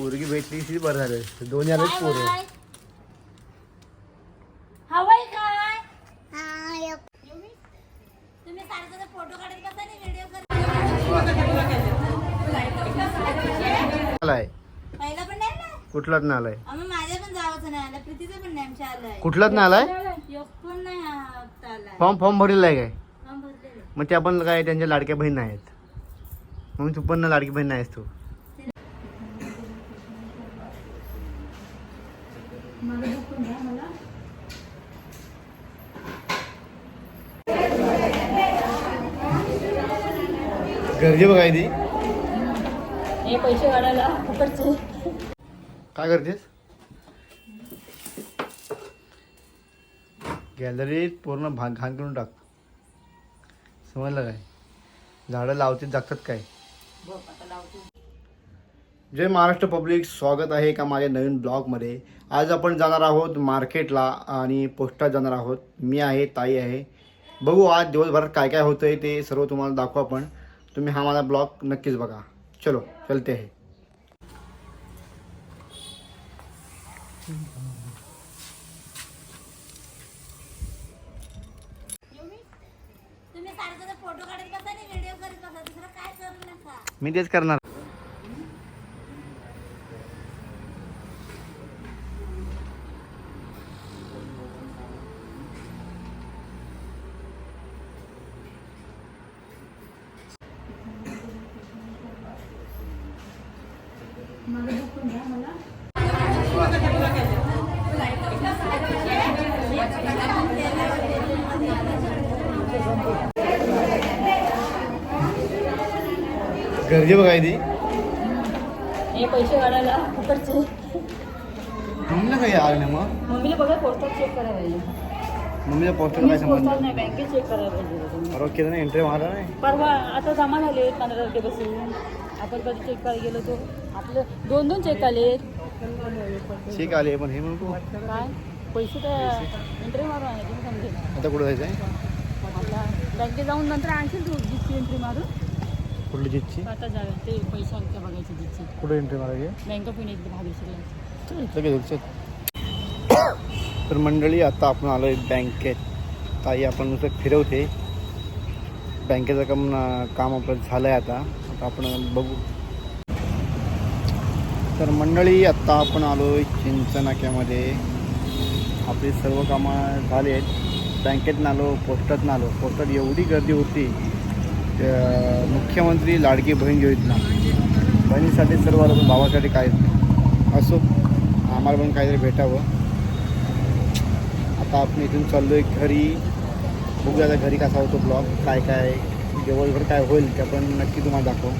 पोरगी भेटली की बरं झालं. दोन काय पोरं. बाय? हवंय काय? तुम्ही सारखं फोटो काढत बसा आणि व्हिडिओ आलाय. पहिला पण नाही ना? कुठलाच ना आलाय. आम्ही माझ्या पण जावंच नाही आलं. प्रीतीचं पण नाही आमच्या आलंय. कुठलाच ना आलाय? योग पण नाही हप्ता आलाय. फॉर्म फॉर्म भरलेला आहे काय? फॉर्म भरलेलं. मग ते आपण काय त्यांच्या लाडक्या बहीण आहेत मग तू पण ना लाडकी बहीण नाहीस तू. गरजे बघाय ती हे पैसे फुकटचे. काय करतेस? गॅलरीत पूर्ण भाग घाण करून टाक. समजलं काय? झाडं लावतीत जगतात काय? जय महाराष्ट्र पब्लिक स्वागत आहे का माझ्या नवीन ब्लॉगमध्ये. आज आपण जाणार आहोत मार्केटला आणि पोस्टात जाणार आहोत. मी आहे ताई आहे. बघू आज दिवसभरात काय काय होतं आहे ते सर्व तुम्हाला दाखवू आपण. तुम्ही हा माझा ब्लॉग नक्कीच बघा. चलो चलते आहे. तुम्ही सारखं फोटो काढत बसा आणि व्हिडिओ करत बसा दुसरं काय करू नका मी तेच करणार गरजे बघाय ती हे पैसे काढायला फुकटचे मम्मीला काही नाही मग? मम्मीला बघा पोस्टात चेक करायला पाहिजे. मम्मीला पोस्टर काय संबंध? पोस्टात नाही बँकेत चेक करायला पाहिजे परवा केलं नाही एंट्री मारला नाही? परवा आता जमा झाले पंधरा तारखेपासून. आपण कधी चेक करायला गेलो तो. आपलं दोन दोन चेक आले ठीक आले पण हे म्हणू काय? पैसे तर एंट्री मारून तुम्ही समजेल. आता कुठं जायचं आहे आपला बँकेत जाऊन नंतर आणशील तू जितकी एंट्री मारून? कुठली जितची? आता जाऊया. ते पैसे आहेत का बघायचे जितची. कुठे एंट्री मारायची? बँक ऑफ इंडिया लगेच तर मंडळी आता आपण आलो आहे बँकेत. ताई आपण नुसतं फिरवते. बँकेचं काम काम आपलं झालं आहे आता. आता आपण बघू. तर मंडळी आत्ता आपण आलो आहे चिंचनाक्यामध्ये. आपली सर्व कामं झाली आहेत. बँकेत आलो पोस्टात आलो. पोस्टात एवढी गर्दी होती. मुख्यमंत्री लाडकी बहीण योजना. बहिणीसाठी सर्व आलो भावासाठी काय असो आम्हाला पण काहीतरी भेटावं. आता आपण इथून चाललो आहे घरी. बघूया जास्त घरी कसा होतो ब्लॉग काय काय दिवसभर काय होईल ते आपण नक्की तुम्हाला दाखवू.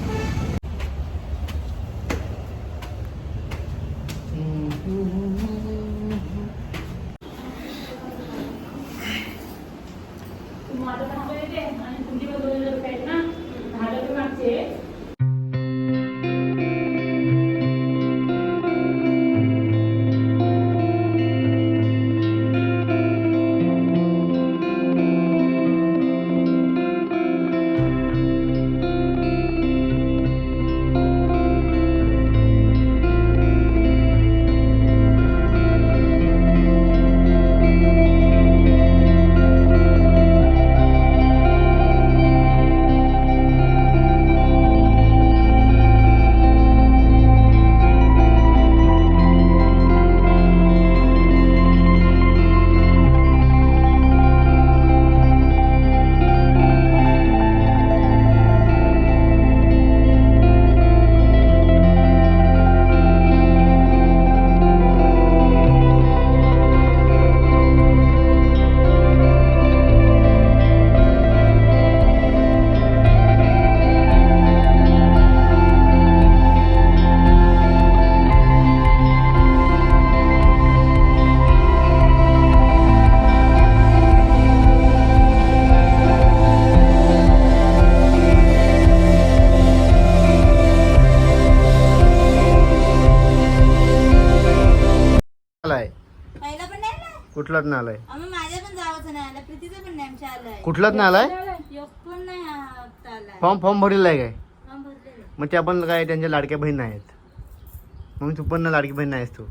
कुठलाच ना आलाय आम्ही माझ्या पण जावंच नाही आलं प्रीतीचं पण नाही आमच्या आलंय. कुठलाच ना आलाय योग पण नाही हा हप्ता आलाय. फॉर्म फॉर्म भरलेला आहे काय? फॉर्म भरलेलं. मग ते आपण काय त्यांच्या लाडक्या बहीण आहेत मग तू पण ना लाडकी बहीण नाहीस तू.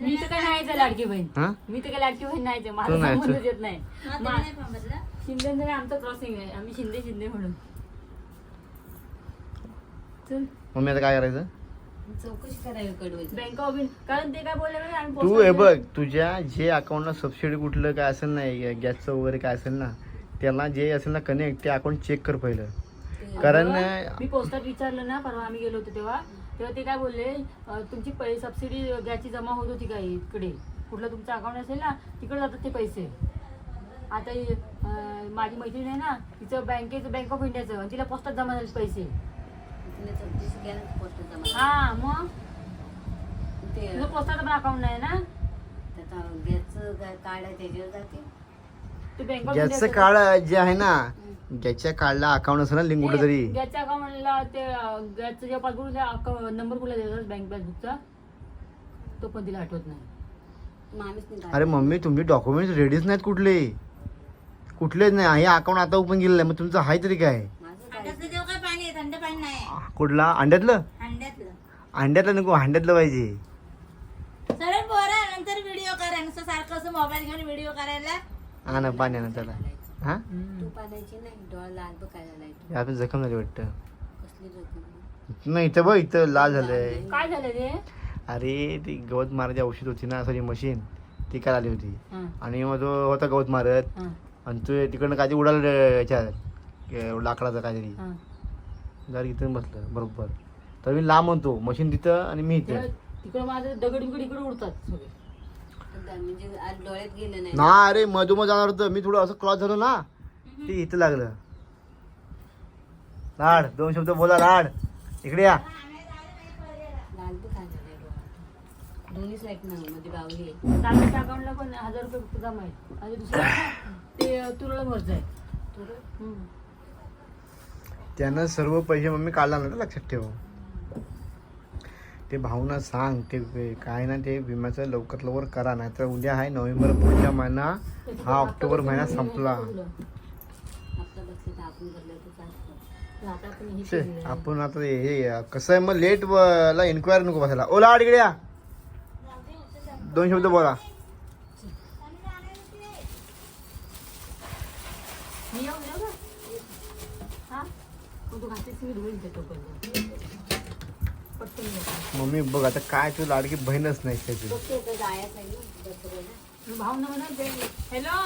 मी तर काय नाही आहे लाडकी बहीण. हा? मी तर काय लाडकी बहीण नाही तू माझा नाही, संबंधच तू- येत नाही. मा- शिंदे आमचं क्रॉसिंग आहे. आम्ही शिंदे शिंदे म्हणून. चल मम्मी आता काय करायचं? चौकशी करावी कडवायची बँक ऑफ कारण ते काय बोलले माहिती? आम्ही तू हे बघ तुझ्या जे अकाउंटला सबसिडी कुठलं काय असेल ना गॅसचं वगैरे काय असेल ना त्याला जे असेल ना कनेक्ट ते अकाउंट चेक कर पहिलं. कारण मी पोस्टात विचारलं ना परवा आम्ही गेलो होतो तेव्हा तेव्हा ते काय बोलले अं, तुमची पै सबसिडी गॅसची जमा होत होती काय इकडे? कुठलं तुमचं अकाउंट असेल ना तिकडे जातात ते पैसे. आता अं, माझी मैत्रीण आहे ना तिचं बँकेचं बँक ऑफ इंडियाचं आणि तिला पोस्टात जमा झाले पैसे. हा मग? ते तुझं पोस्टाचं पण अकाउंट नाही ना? ते बँक कार्ड जे आहे ना गॅसच्या कार्डला अकाउंट असेल ना लिंक कुठं तरी गॅसच्या अकाउंटला ते गॅसचं जे पासबुक नंबर कुठला देतात बँक पासबुकचा तो पण तिला आठवत नाही. अरे मम्मी तुमचे डॉक्युमेंट्स रेडीच नाहीत कुठले? कुठलेच नाही. हे अकाउंट आता ओपन केलेलं आहे मग तुमचं आहे तरी काय? माझं काय अंड्यातलं देऊ काय पाणी आहे थंड पाणी नाही कुठला? अंड्यातलं? अंड्यातलं. अंड्यातलं नको अंड्यातलं पाहिजे. सरळ पोरा नंतर व्हिडिओ करा. नुसतं सारखं असं मोबाईल घेऊन व्हिडिओ करायला. हा ना पाणी आणा त्याला. हा? नाही डोळा लाल काय हे आपण जखम झाली वाटतं. कसली जोखीम? नाही इथं बघ इथं लाल झालंय. काय झालं अरे ती गवत मारायची औषध होती ना सॉरी मशीन ती काय आली होती. हा, आणि मग तो होता गवत मारत. हा, आणि तो तिकडनं काहीतरी उडाल याच्यात. लाकडाचं काहीतरी. हा. जर इथं बसलं बरोबर. तर मी लांब म्हणतो मशीन तिथं आणि मी इथं. ते- तिकडं माझं दगड बिगड इकडे उडतात सगळे. म्हणजे आज डोळ्यात गेलं नाही. ना अरे मधोमध जाणार होतं. मी थोडं असं क्रॉस झालो ना ते इथं लागलं. लाड दोन शब्द बोला लाड. इकडे या. लाल दोन्ही साईड ना मध्ये बावली आहे. सारख्या अकाउंटला पण हजार रुपये फक्त जमा आहे आणि दुसरं ते तुरळक भरच आहे. हम्म. त्यानं सर्व पैसे मम्मी काढला ना लक्षात ठेव. ते भाऊना सांग ते काय ना ते विम्याचं लवकर लवकर करा नाही तर उद्या आहे नोव्हेंबर पुढच्या महिना हा ऑक्टोबर महिना संपला. आपण आता हे छे, आपण आता हे कसं आहे मग लेट ला इन्क्वायरी नको बसायला. ओला आडगड्या या. दोन शब्द बोला. मी तू घातलीस मी धुवून देतो पण पटकन ये. मम्मी बघ आता काय तू लाडकी बहीणच नाही त्याची ते हॅलो?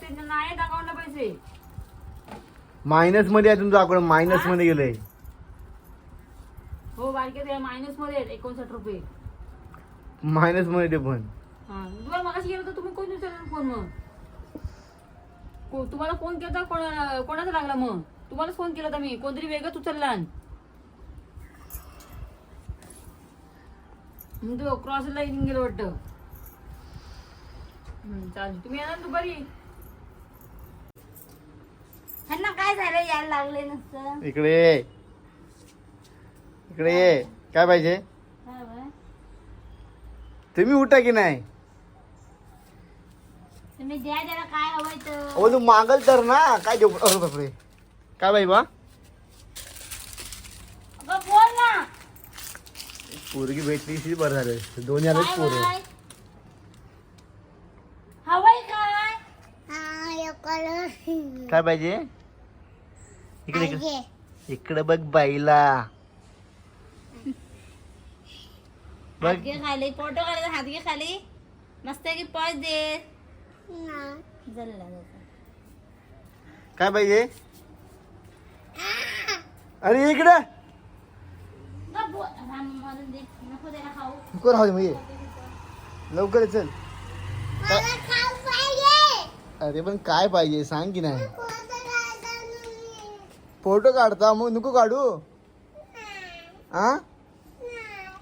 ते नाही पैसे. मायनसमध्ये आहे तुमचं अकाउंट मायनसमध्ये गेलंय. हो बारके ते मायनसमध्ये एकोणसाठ रुपये. मायनसमध्ये ते पण मगाशी गेलो तर तुम्ही कोण विचारलं फोन मग तुम्हाला फोन केला कोणा कोणाचा लागला मग? तुम्हालाच फोन केला होता मी. कोणतरी वेगळंच उचलला. तो क्रॉसला येऊन गेलो वाटतं. हम्म, चालेल. तुम्ही येणार ना दुपारी. ह्यांना काय झालं? यायला लागले नसतं. इकडे ये. इकडे ये. काय पाहिजे? तुम्ही उठा की नाही? तुम्ही द्या त्याला काय हवंय तर. अहो तू मागल तर ना काय देऊ? अरे बापरे. काय बाई बा? अगं बोल ना. पोरगी भेटली ती बरं झालं. दोन्ही आलेच काय पोरं. हवंय? हवंय काय? काय पाहिजे? इकडे इकडे. इकडे बघ बाईला. बघ. खाली फोटो काढायचा हात घे खाली. मस्त की पॉज दे. जल्ला. काय पाहिजे अरे इकडे! नको राहू दे मग ये लवकर चल. अरे पण काय पाहिजे सांग की नाही. फोटो काढता मग नको काढू. हा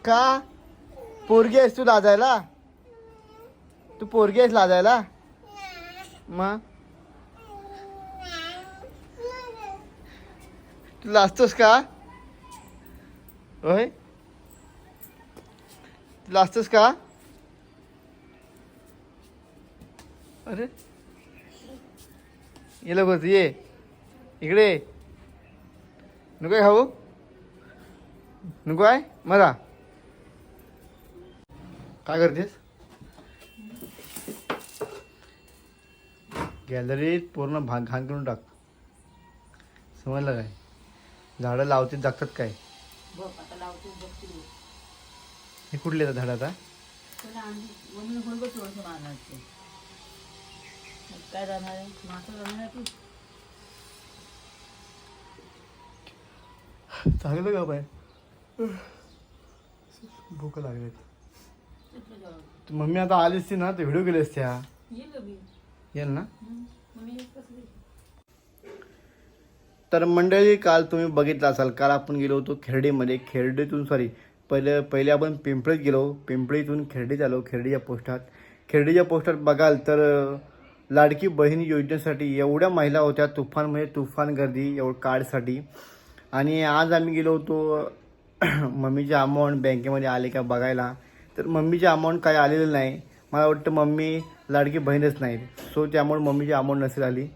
का? पोरगी आहेस तू लाजायला? तू पोरगी आहेस लाजायला? मग तू लाजतोस का? होय? तू लाजतोस का? अरे? ये लवकर ये. इकडे नको आहे खाऊ. नको आहे? मला काय करतेस? गॅलरीत पूर्ण भाग घाण करून टाक. समजलं काय? झाडं लावते जगतात काय? बघ आता लावतो बघ तू हे कुठले येतात झाडं आता? थोडंसं मारणार ते मग काय जाणार आहे? मासा जाणार आहे तू? चांगलं का बाय? भूक लागली. मम्मी आता आलीस ती ना तर व्हिडिओ केले असत्या. येईल गं मी. येईल ना? तर मंडळी काल तुम्ही बघितलं असाल काल आपण गेलो होतो खेर्डीमध्ये. खेर्डीतून सॉरी पहिले पहिले आपण पिंपळीत गेलो. पिंपळीतून खेर्डीत आलो खेर्डीच्या पोस्टात. खेर्डीच्या पोस्टात बघाल तर लाडकी बहीण योजनेसाठी एवढ्या महिला होत्या तुफान म्हणजे तुफान गर्दी एवढं कार्डसाठी आणि आज आम्ही गेलो होतो मम्मीचे अमाऊंट बँकेमध्ये आले का बघायला. तर मम्मीचे अमाऊंट काय आलेलं नाही. मला वाटतं मम्मी लाडकी बहीणच नाही. सो त्यामुळे मम्मीची अमाऊंट नसेल आली.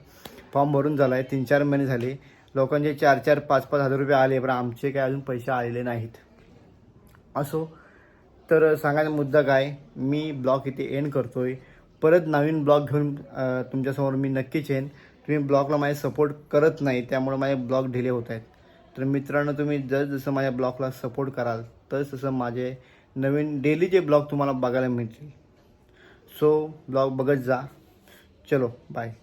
फॉर्म भरून झाला आहे तीन चार महिने झाले. लोकांचे चार चार पाच पाच हजार रुपये आले पण आमचे काय अजून पैसे आलेले नाहीत. असो. तर सांगायचा मुद्दा काय? मी ब्लॉग इथे एंड करतो आहे परत नवीन ब्लॉग घेऊन तुमच्यासमोर मी नक्कीच येईन. तुम्ही ब्लॉगला माझे सपोर्ट करत नाही त्यामुळे माझे ब्लॉग डिले होत आहेत. तर मित्रांनो तुम्ही जसजसं माझ्या ब्लॉगला सपोर्ट कराल तस तसं माझे नवीन डेलीचे ब्लॉग तुम्हाला बघायला मिळतील. सो ब्लॉग बघत जा. चलो बाय